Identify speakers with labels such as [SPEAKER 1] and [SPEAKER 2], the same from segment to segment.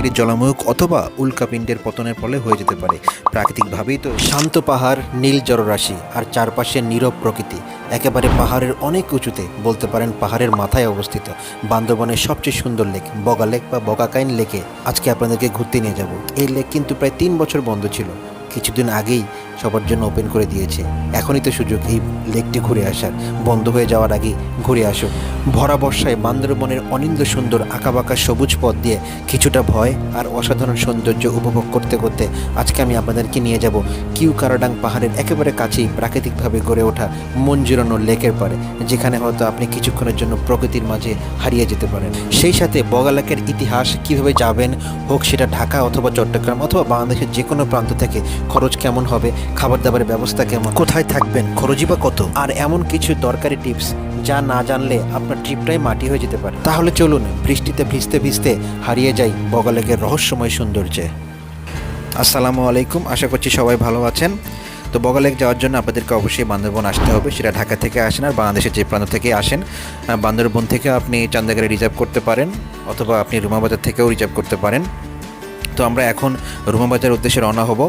[SPEAKER 1] আগ্নেয়গিরির জলামুখ অথবা উল্কাপিণ্ডের পতনের ফলে হয়ে যেতে পারে। প্রাকৃতিকভাবেই তো শান্ত পাহাড়, নীল জলরাশি আর চারপাশে নীরব প্রকৃতি, একেবারে পাহাড়ের অনেক উঁচুতে বলতে পারেন পাহাড়ের মাথায় অবস্থিত। বান্দরবনের সবচেয়ে সুন্দর লেক, বগা লেক বা বগাকাইন লেকে আজকে আপনাদেরকে ঘুরতে নিয়ে যাব। এই লেক কিন্তু প্রায় তিন বছর বন্ধ ছিল। কিছুদিন আগেই সবার জন্য ওপেন করে দিয়েছে। এখনই তো সুযোগ এই লেকটি ঘুরে আসার। বন্ধ হয়ে যাওয়ার আগে ঘুরে আসো। ভরা বর্ষায় বান্দরবনের অনিন্দ সুন্দর আঁকাবাঁকা সবুজ পথ দিয়ে কিছুটা ভয় আর অসাধারণ সৌন্দর্য উপভোগ করতে করতে আজকে আমি আপনাদেরকে নিয়ে যাব কিউ কারাডাং পাহাড়ের একেবারে কাছেই প্রাকৃতিকভাবে গড়ে ওঠা জুড়ানো লেকের পারে যেখানে হয়তো আপনি কিছুক্ষণের জন্য প্রকৃতির মাঝে হারিয়ে যেতে পারেন। সেই সাথে বগালেকের ইতিহাস কীভাবে যাবেন, হোক সেটা ঢাকা অথবা চট্টগ্রাম অথবা বাংলাদেশের যে কোনো প্রান্ত থেকে খরচ কেমন হবে খাবার দাবারের ব্যবস্থা কেমন? কোথায় থাকবেন? খরচই বা কত? আর এমন কিছু দরকারি টিপস যা না জানলে আপনার ট্রিপটাই মাটি হয়ে যেতে পারে। তাহলে চলুন, বৃষ্টিতে ভিজতে ভিজতে হারিয়ে যাই বগালেকের রহস্যময় সৌন্দর্যে। আসসালামু আলাইকুম, আশা করছি সবাই ভালো আছেন। তো বগালেক যাওয়ার জন্য আপনাদেরকে অবশ্যই বান্দরবন আসতে হবে। সেটা ঢাকা থেকে আসেন আর বাংলাদেশের যে প্রান্ত থেকে আসেন বান্দরবন থেকে আপনি চান্দাগাড়ি রিজার্ভ করতে পারেন অথবা আপনি রুমাবাজার থেকেও রিজার্ভ করতে পারেন। তো আমরা এখন রুমাবাজার উদ্দেশ্যে রওনা হব।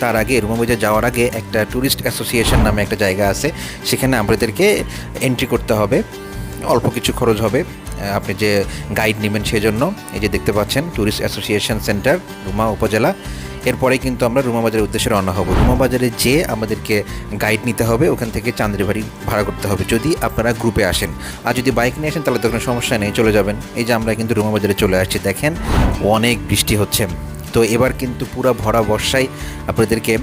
[SPEAKER 1] তার আগে রুমাবাজার যাওয়ার আগে একটা ট্যুরিস্ট অ্যাসোসিয়েশন নামে একটা জায়গা আছে, সেখানে আমাদেরকে এন্ট্রি করতে হবে। অল্প কিছু খরচ হবে। আপনি যে গাইড নেবেন সেজন্য, এই যে দেখতে পাচ্ছেন ট্যুরিস্ট অ্যাসোসিয়েশন সেন্টার রুমা উপজেলা। এরপরে কিন্তু আমরা রুমাবাজারের উদ্দেশ্যে রওনা হব। রুমাবাজারে যে আমাদেরকে গাইড নিতে হবে, ওখান থেকে চান্দ্রি বাড়ি ভাড়া করতে হবে। যদি আপনারা গ্রুপে আসেন। আর যদি বাইক নিয়ে আসেন, তাহলে তো কোনো সমস্যা নেই, চলে যাবেন। এই যে আমরা কিন্তু রুমাবাজারে চলে আসছি, দেখেন, অনেক বৃষ্টি হচ্ছে। তো এবার কিন্তু পুরো ভরা বর্ষায় আপনাদেরকে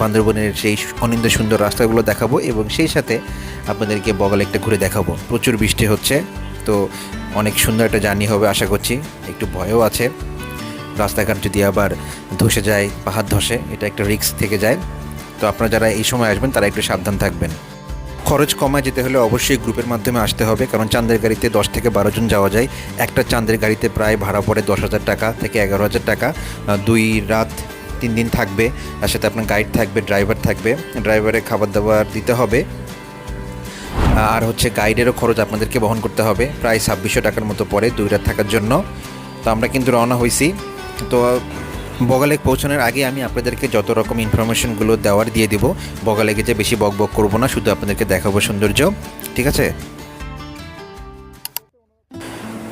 [SPEAKER 1] বান্দরবনের সেই অনিন্দ সুন্দর রাস্তাগুলো দেখাবো এবং সেই সাথে আপনাদেরকে বগল একটা ঘুরে দেখাবো। প্রচুর বৃষ্টি হচ্ছে, তো অনেক সুন্দর একটা জার্নি হবে আশা করছি। একটু ভয়ও আছে। রাস্তাঘাট যদি আবার ধসে যায়, পাহাড় ধসে, এটা একটা রিস্ক থেকে যায়। তো আপনারা যারা এই সময় আসবেন, তারা একটু সাবধান থাকবেন। খরচ কমায় যেতে হলে অবশ্যই গ্রুপের মাধ্যমে আসতে হবে, কারণ চাঁদের গাড়িতে দশ থেকে বারো জন যাওয়া যায়। একটা চাঁদের গাড়িতে প্রায় ভাড়া পড়ে দশ হাজার টাকা থেকে এগারো হাজার টাকা। দুই রাত তিন দিন থাকবে, তার সাথে আপনার গাইড থাকবে, ড্রাইভার থাকবে। ড্রাইভারের খাবার দাবার দিতে হবে। আর হচ্ছে গাইডেরও খরচ আপনাদেরকে বহন করতে হবে, প্রায় ছাব্বিশশো টাকার মতো পড়ে দুই রাত থাকার জন্য। তো আমরা কিন্তু রওনা হয়েছি তো বগালেক পৌঁছানোর আগে আমি আপনাদেরকে যত রকম ইনফরমেশনগুলো দেওয়ার দিয়ে দেবো, বগালেকে যে বেশি বক বক করব না, শুধু আপনাদেরকে দেখাবো সৌন্দর্য, ঠিক আছে?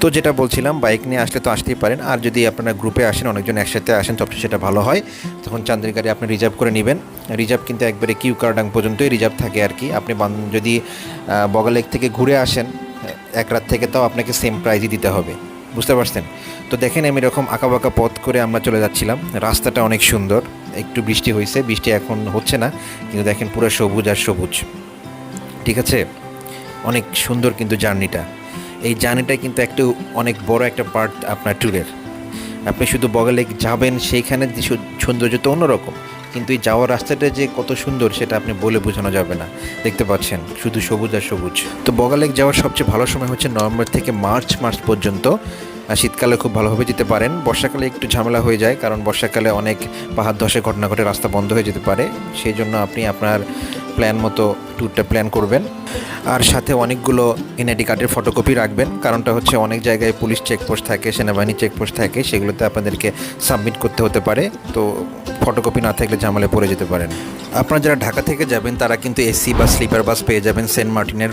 [SPEAKER 1] তো যেটা বলছিলাম বাইক নিয়ে আসলে তো আসতেই পারেন, আর যদি আপনারা গ্রুপে আসেন, অনেকজন একসাথে আসেন সবচেয়ে সেটা ভালো হয়। তখন চান্দের গাড়ি আপনি রিজার্ভ করে নেবেন। রিজার্ভ কিন্তু একবারে কিউ কারডাং পর্যন্তই রিজার্ভ থাকে আর কি। আপনি যদি বগালেক থেকে ঘুরে আসেন, এক রাত থেকে তাও আপনাকে সেম প্রাইজই দিতে হবে। বুঝতে পারছেন? তো দেখেন আমি এরকম আঁকাবাঁকা পথ করে আমরা চলে যাচ্ছিলাম। রাস্তাটা অনেক সুন্দর। একটু বৃষ্টি হয়েছে, বৃষ্টি এখন হচ্ছে না, কিন্তু দেখেন পুরো সবুজ আর সবুজ। ঠিক আছে? অনেক সুন্দর কিন্তু জার্নিটা। এই জার্নিটা কিন্তু একটু অনেক বড় একটা পার্ট আপনার ট্যুরের আপনি শুধু বগালেক যাবেন, সেইখানে সৌন্দর্য তো অন্যরকম। কিন্তু এই যাওয়ার রাস্তাটা যে কত সুন্দর, সেটা আপনি বলে বোঝানো যাবে না। দেখতে পাচ্ছেন, শুধু সবুজ আর সবুজ। তো বগালেক যাওয়ার সবচেয়ে ভালো সময় হচ্ছে নভেম্বর থেকে মার্চ মাস পর্যন্ত। শীতকালে খুব ভালোভাবে যেতে পারেন। বর্ষাকালে একটু ঝামেলা হয়ে যায়, কারণ বর্ষাকালে অনেক পাহাড় ধসে ঘটনা ঘটে, রাস্তা বন্ধ হয়ে যেতে পারে। সেই জন্য আপনি আপনার প্ল্যান মতো ট্যুরটা প্ল্যান করবেন। আর সাথে অনেকগুলো এনআইডি কার্ডের ফটোকপি রাখবেন, কারণটা হচ্ছে অনেক জায়গায় পুলিশ চেকপোস্ট থাকে, সেনাবাহিনী চেকপোস্ট থাকে, সেগুলোতে আপনাদেরকে সাবমিট করতে হতে পারে। তো ফটোকপি না থাকলে ঝামেলায় পড়ে যেতে পারেন। আপনারা যারা ঢাকা থেকে যাবেন, তারা কিন্তু এসি বা স্লিপার বাস পেয়ে যাবেন সেন্ট মার্টিনের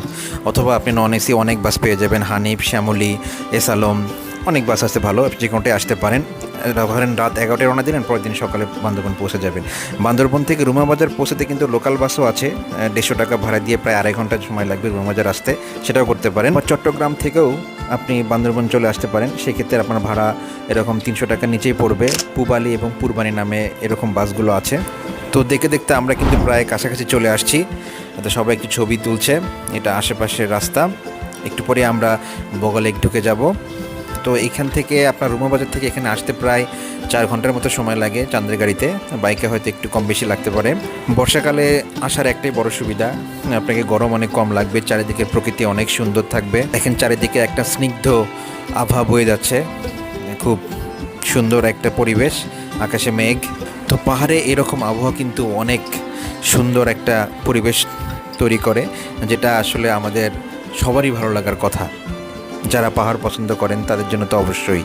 [SPEAKER 1] অথবা আপনি নন এসি অনেক বাস পেয়ে যাবেন হানিফ শ্যামলি এস আলম অনেক বাস আসতে ভালো, আপনি যে কোনোটায় আসতে পারেন। ধরেন রাত এগারোটায় রওনা দিলেন, পরের দিন সকালে বান্দরবন পৌঁছে যাবেন। বান্দরবন থেকে রুমাবাজার পৌঁছাতে কিন্তু লোকাল বাসও আছে দেড়শো টাকা ভাড়া দিয়ে প্রায় আড়াই ঘণ্টা সময় লাগবে রুমাবাজার আসতে, সেটাও করতে পারেন। বা চট্টগ্রাম থেকেও আপনি বান্দরবন চলে আসতে পারেন, সেক্ষেত্রে আপনার ভাড়া এরকম তিনশো টাকার নিচেই পড়বে। পুবালি এবং পূর্বানি নামে এরকম বাসগুলো আছে। তো দেখে দেখতে আমরা কিন্তু প্রায় কাছাকাছি চলে আসছি। তো সবাই একটু ছবি তুলছে, এটা আশেপাশের রাস্তা। একটু পরে আমরা বগলেক ঢুকে যাব। তো এখান থেকে আপনার রুমাবাজার থেকে এখানে আসতে প্রায় চার ঘণ্টার মতো সময় লাগে চান্দের গাড়িতে। বাইকে হয়তো একটু কম বেশি লাগতে পারে। বর্ষাকালে আসার একটাই বড় সুবিধা, আপনাকে গরম অনেক কম লাগবে, চারিদিকে প্রকৃতি অনেক সুন্দর থাকবে। দেখেন চারিদিকে একটা স্নিগ্ধ আভা বয়ে যাচ্ছে, খুব সুন্দর একটা পরিবেশ, আকাশে মেঘ। তো পাহাড়ে এরকম আবহাওয়া কিন্তু অনেক সুন্দর একটা পরিবেশ তৈরি করে, যেটা আসলে আমাদের সবারই ভালো লাগার কথা। যারা পাহাড় পছন্দ করেন, তাদের জন্য তো অবশ্যই।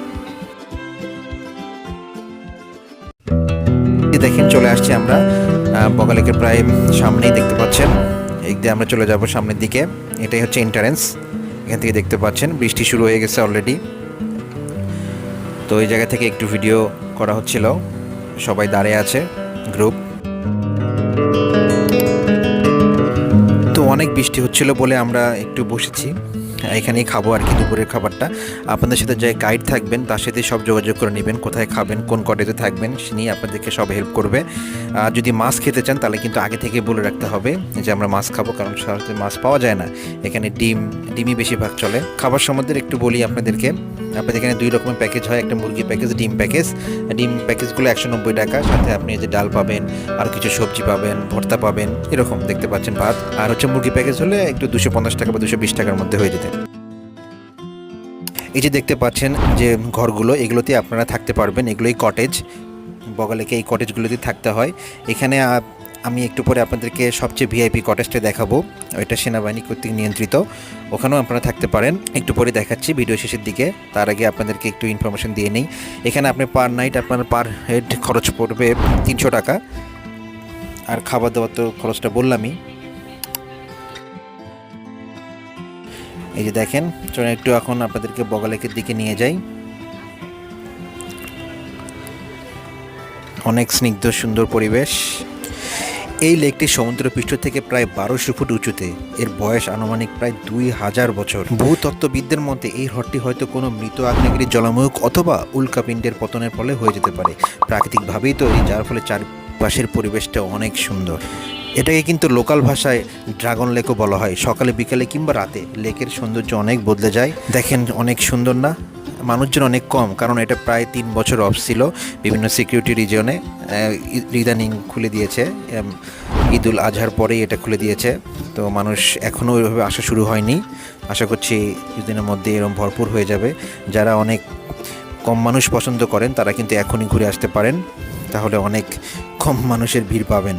[SPEAKER 1] দেখেন, চলে আসছি আমরা। বগালেকের প্রায় সামনেই দেখতে পাচ্ছেন। এই দিয়ে আমরা চলে যাব সামনের দিকে। এটাই হচ্ছে এন্টারেন্স এখান থেকে দেখতে পাচ্ছেন, বৃষ্টি শুরু হয়ে গেছে অলরেডি তো এই জায়গা থেকে একটু ভিডিও করা হচ্ছিল। সবাই দাঁড়িয়ে আছে গ্রুপ তো অনেক বৃষ্টি হচ্ছিল বলে আমরা একটু বসেছি। এখানেই খাব আর কি, দুপুরের খাবারটা। আপনাদের সাথে যে গাইড থাকবেন, তার সাথে সব যোগাযোগ করে নেবেন, কোথায় খাবেন, কোন কটেজে থাকবেন, সে নিয়ে আপনাদেরকে সব হেল্প করবে। আর যদি মাছ খেতে চান, তাহলে কিন্তু আগে থেকে বলে রাখতে হবে যে আমরা মাছ খাব, কারণ সহজে মাছ পাওয়া যায় না। এখানে ডিম, ডিমই বেশিরভাগ চলে। খাবার সম্বন্ধে একটু বলি আপনাদেরকে। আপনাদের এখানে দুই রকমের প্যাকেজ হয়, একটা মুরগি প্যাকেজ ডিম প্যাকেজ ডিম প্যাকেজগুলো একশো নব্বই টাকা, সাথে আপনি যে ডাল পাবেন, আর কিছু সবজি পাবেন, ভর্তা পাবেন, এরকম দেখতে পাচ্ছেন ভাত। আর হচ্ছে মুরগি প্যাকেজ হলে একটু দুশো পঞ্চাশ টাকা বা দুশো বিশ টাকার মধ্যে হয়ে যেতে। এই যে দেখতে পাচ্ছেন যে ঘরগুলো, এগুলোতে আপনারা থাকতে পারবেন। এগুলোই কটেজ বগালেকে এই কটেজগুলোতে থাকতে হয়। এখানে আমি একটু পরে আপনাদেরকে সবচেয়ে ভিআইপি কটেজটা দেখাবো। ওইটা সেনাবাহিনী কর্তৃক নিয়ন্ত্রিত। ওখানেও আপনারা থাকতে পারেন। একটু পরে দেখাচ্ছি ভিডিও শেষের দিকে। তার আগে আপনাদেরকে একটু ইনফরমেশন দিয়ে নিই। এখানে আপনি পার নাইট আপনার পার হেড খরচ পড়বে তিনশো টাকা। আর খাবার দাবার তো খরচটা বললামই। এই যে দেখেন, চলুন একটু এখন আপনাদেরকে বগালেকের দিকে নিয়ে যাই। অনেক স্নিগ্ধ, সুন্দর পরিবেশ। এই লেকটি সমুদ্র পৃষ্ঠ থেকে প্রায় বারোশো ফুট উঁচুতে। এর বয়স আনুমানিক প্রায় দুই হাজার বছর। ভূতত্ত্ববিদদের মতে, এই হ্রদটি হয়তো কোনো মৃত আগ্নেয়গিরির জলামুখ অথবা উল্কাপিণ্ডের পতনের ফলে হয়ে যেতে পারে। প্রাকৃতিকভাবেই তৈরি, যার ফলে চারপাশের পরিবেশটা অনেক সুন্দর। এটাকে কিন্তু লোকাল ভাষায় ড্রাগন লেকও বলা হয়। সকালে বিকালে কিংবা রাতে লেকের সৌন্দর্য অনেক বদলে যায়। দেখেন অনেক সুন্দর না? মানুষজন অনেক কম কারণ এটা প্রায় তিন বছর অফ ছিল। বিভিন্ন সিকিউরিটি রিজনে ইদানিং খুলে দিয়েছে। এম, ঈদুল আজহার পরেই এটা খুলে দিয়েছে। তো মানুষ এখনও ওইভাবে আসা শুরু হয়নি। আশা করছি কিছুদিনের মধ্যে এরকম ভরপুর হয়ে যাবে। যারা অনেক কম মানুষ পছন্দ করেন তারা কিন্তু এখনই ঘুরে আসতে পারেন। তাহলে অনেক কম মানুষের ভিড় পাবেন।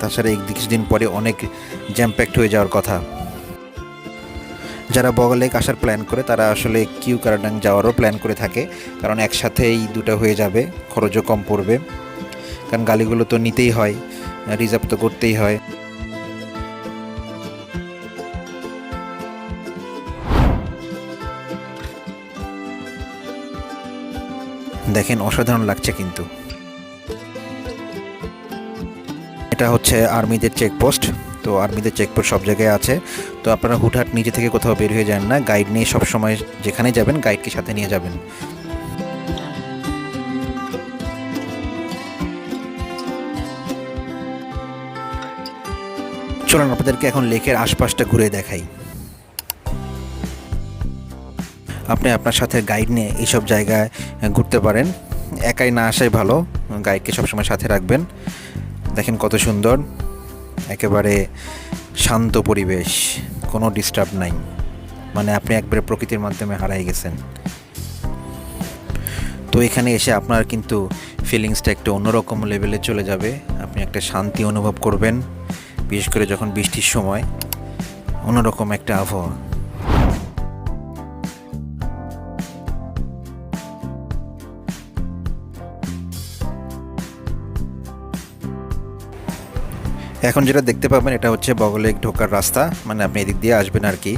[SPEAKER 1] তাছাড়া এই কিছুদিন পরে অনেক জ্যাম প্যাকড হয়ে যাওয়ার কথা। যারা বগলেক আসার প্ল্যান করে, তারা আসলে কিউ কারাডাং যাওয়ারও প্ল্যান করে থাকে। কারণ একসাথে এই দুটো হয়ে যাবে, খরচও কম পড়বে। কারণ গালিগুলো তো নিতেই হয় রিজার্ভ তো করতেই হয়। দেখেন, অসাধারণ লাগছে কিন্তু। এটা হচ্ছে আর্মিদের চেকপোস্ট তো আর্মিদের চেকপোস্ট সব জায়গায় আছে। তো আপনারা হুটহাট নিজে থেকে কোথাও বের হয়ে যান না গাইড নিয়ে সব সময় যেখানে যাবেন গাইডকে সাথে নিয়ে যাবেন। চলুন আপনাদেরকে এখন লেকের আশপাশটা ঘুরে দেখাই। আপনি আপনার সাথে গাইড নিয়ে এইসব জায়গায় ঘুরতে পারেন। একাই না আসাই ভালো গাইডকে সবসময় সাথে রাখবেন। দেখেন কত সুন্দর। একেবারে শান্ত পরিবেশ, কোনো ডিস্টার্ব নাই। মানে আপনি একবারে প্রকৃতির মাধ্যমে হারাই গেছেন। তো এখানে এসে আপনার কিন্তু ফিলিংসটা একটু অন্যরকম লেভেলে চলে যাবে। আপনি একটা শান্তি অনুভব করবেন। বিশেষ করে যখন বৃষ্টির সময়, অন্যরকম একটা আবহাওয়া। এখন যেটা দেখতে পাবেন, এটা হচ্ছে বগলেক ঢোকার রাস্তা। মানে আপনি এদিক দিয়ে আসবেন আর কি।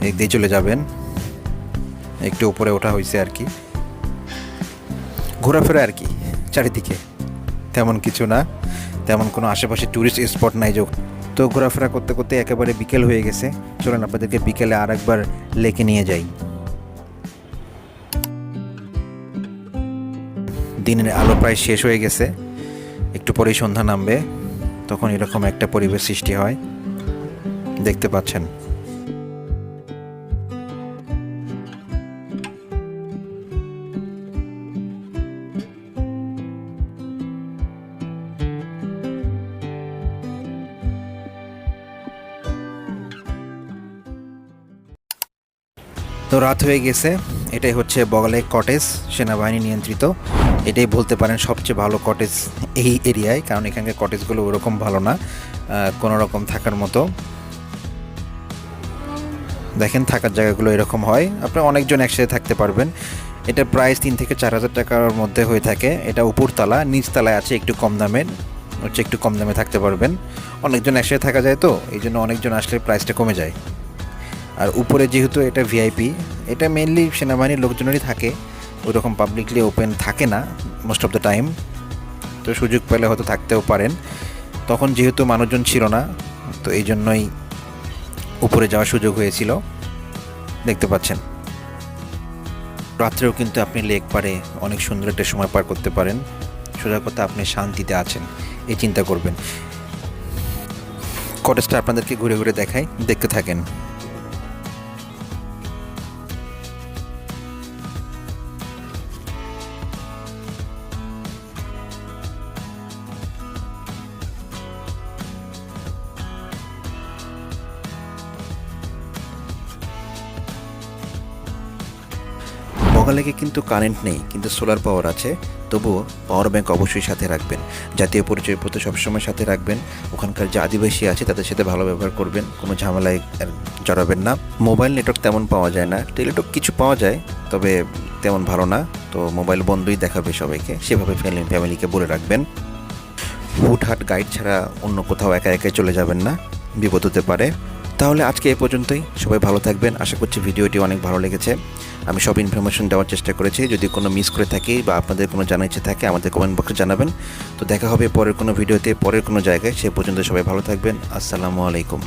[SPEAKER 1] এদিক দিয়ে চলে যাবেন। একটু উপরে ওঠা হয়েছে আর কি। ঘোরাফেরা আর কি, চারিদিকে। তেমন কিছু না। তেমন কোনো আশেপাশে ট্যুরিস্ট স্পট নাই যে তো ঘোরাফেরা করতে করতে একেবারে বিকেল হয়ে গেছে। চলুন আপনাদেরকে বিকেলে আর একবার লেকে নিয়ে যাই। দিনের আলো প্রায় শেষ হয়ে গেছে। একটু পরেই সন্ধ্যা নামবে। তখন এরকম একটা পরিবেশ সৃষ্টি হয়। দেখতে পাচ্ছেন। তো রাত হয়ে গেছে। এটাই হচ্ছে বগলে কটেজ, সেনাবাহিনী নিয়ন্ত্রিত। এটাই বলতে পারেন সবচেয়ে ভালো কটেজ এই এরিয়ায়, কারণ এখানকার কটেজগুলো ওরকম ভালো না কোনো রকম থাকার মতো। দেখেন থাকার জায়গাগুলো এরকম হয় আপনি অনেকজন একসাথে থাকতে পারবেন। এটা প্রাইস তিন থেকে চার হাজার টাকার মধ্যে হয়ে থাকে। এটা উপরতলা, নিচতলায় আছে একটু কম দামের, হচ্ছে একটু কম দামে থাকতে পারবেন। অনেকজন একসাথে থাকা যায় তো, এই জন্য অনেকজন আসলে প্রাইসটা কমে যায়। আর উপরে যেহেতু এটা ভিআইপি এটা মেনলি সেনাবাহিনীর লোকজনেরই থাকে। ওই রকম পাবলিকলি ওপেন থাকে না মোস্ট অফ দ্য টাইম তো সুযোগ পেলে হয়তো থাকতেও পারেন। তখন যেহেতু মানুষজন ছিল না, তো এই জন্যই উপরে যাওয়ার সুযোগ হয়েছিল। দেখতে পাচ্ছেন। রাত্রেও কিন্তু আপনি লেক পারে অনেক সুন্দর একটা সময় পার করতে পারেন। সোজা কথা, আপনি শান্তিতে আছেন, এই চিন্তা করবেন। কটেজটা আপনাদেরকে ঘুরে ঘুরে দেখাই, দেখতে থাকেন। বগালেকে কিন্তু কারেন্ট নেই, কিন্তু সোলার পাওয়ার আছে। তবুও পাওয়ার ব্যাংক অবশ্যই সাথে রাখবেন। জাতীয় পরিচয়পত্র সবসময় সাথে রাখবেন। ওখানকার যে আদিবাসী আছে, তাদের সাথে ভালো ব্যবহার করবেন। কোনো ঝামেলায় জড়াবেন না। মোবাইল নেটওয়ার্ক তেমন পাওয়া যায় না। টেলিটক কিছু পাওয়া যায়, তবে তেমন ভালো না। তো মোবাইল বন্ধই দেখাবে সবাইকে। সেভাবে ফ্যামিলি ফ্যামিলিকে বলে রাখবেন। হুটহাট গাইড ছাড়া অন্য কোথাও একা একাই চলে যাবেন না। বিপদ হতে পারে। তাহলে আজকে এ পর্যন্তই। সবাই ভালো থাকবেন। আশা করছি ভিডিওটি অনেক ভালো লেগেছে। আমি সব ইনফরমেশন দেওয়ার চেষ্টা করেছি। যদি কোনো মিস করে থাকি বা আপনাদের কোনো জানার ইচ্ছে থাকে, আমাদের কমেন্ট বক্সে জানাবেন। তো দেখা হবে পরের কোনো ভিডিওতে, পরের কোনো জায়গায়। সে পর্যন্ত সবাই ভালো থাকবেন। আসসালামু আলাইকুম।